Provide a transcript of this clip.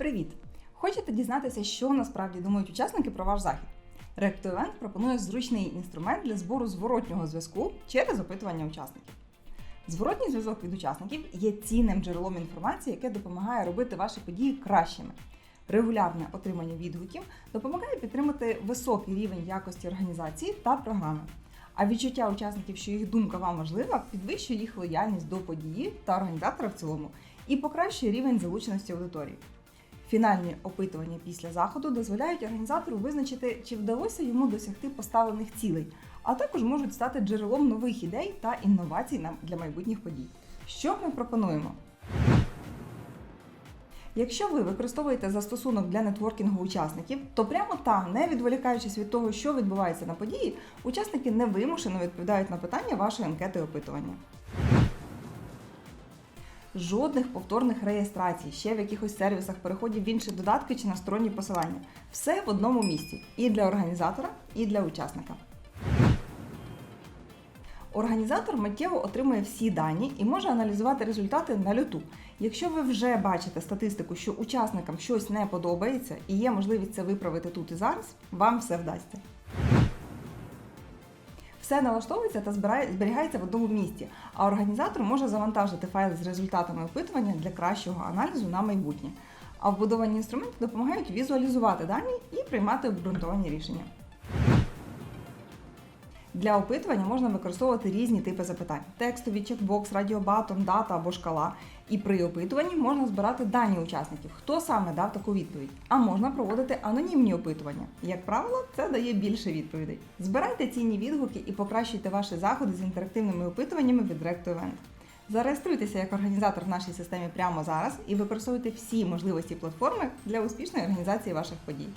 Привіт! Хочете дізнатися, що насправді думають учасники про ваш захід? React-to-Event пропонує зручний інструмент для збору зворотнього зв'язку через опитування учасників. Зворотній зв'язок від учасників є цінним джерелом інформації, яке допомагає робити ваші події кращими. Регулярне отримання відгуків допомагає підтримати високий рівень якості організації та програми. А відчуття учасників, що їх думка вам важлива, підвищує їх лояльність до події та організатора в цілому і покращує рівень залученості аудиторії. Фінальні опитування після заходу дозволяють організатору визначити, чи вдалося йому досягти поставлених цілей, а також можуть стати джерелом нових ідей та інновацій для майбутніх подій. Що ми пропонуємо? Якщо ви використовуєте застосунок для нетворкінгу учасників, то прямо там, не відволікаючись від того, що відбувається на події, учасники невимушено відповідають на питання вашої анкети опитування. Жодних повторних реєстрацій, ще в якихось сервісах, переходів в інші додатки чи на сторонні посилання. Все в одному місці і для організатора, і для учасника. Організатор миттєво отримує всі дані і може аналізувати результати на люту. Якщо ви вже бачите статистику, що учасникам щось не подобається і є можливість це виправити тут і зараз, вам все вдасться. Все налаштовується та зберігається в одному місці, а організатор може завантажити файли з результатами опитування для кращого аналізу на майбутнє. А вбудовані інструменти допомагають візуалізувати дані і приймати обґрунтовані рішення. Для опитування можна використовувати різні типи запитань: текстові, чекбокс, радіобатон, дата або шкала. І при опитуванні можна збирати дані учасників, хто саме дав таку відповідь. А можна проводити анонімні опитування. Як правило, це дає більше відповідей. Збирайте цінні відгуки і покращуйте ваші заходи з інтерактивними опитуваннями від React-to-Event. Зареєструйтеся як організатор в нашій системі прямо зараз і використовуйте всі можливості платформи для успішної організації ваших подій.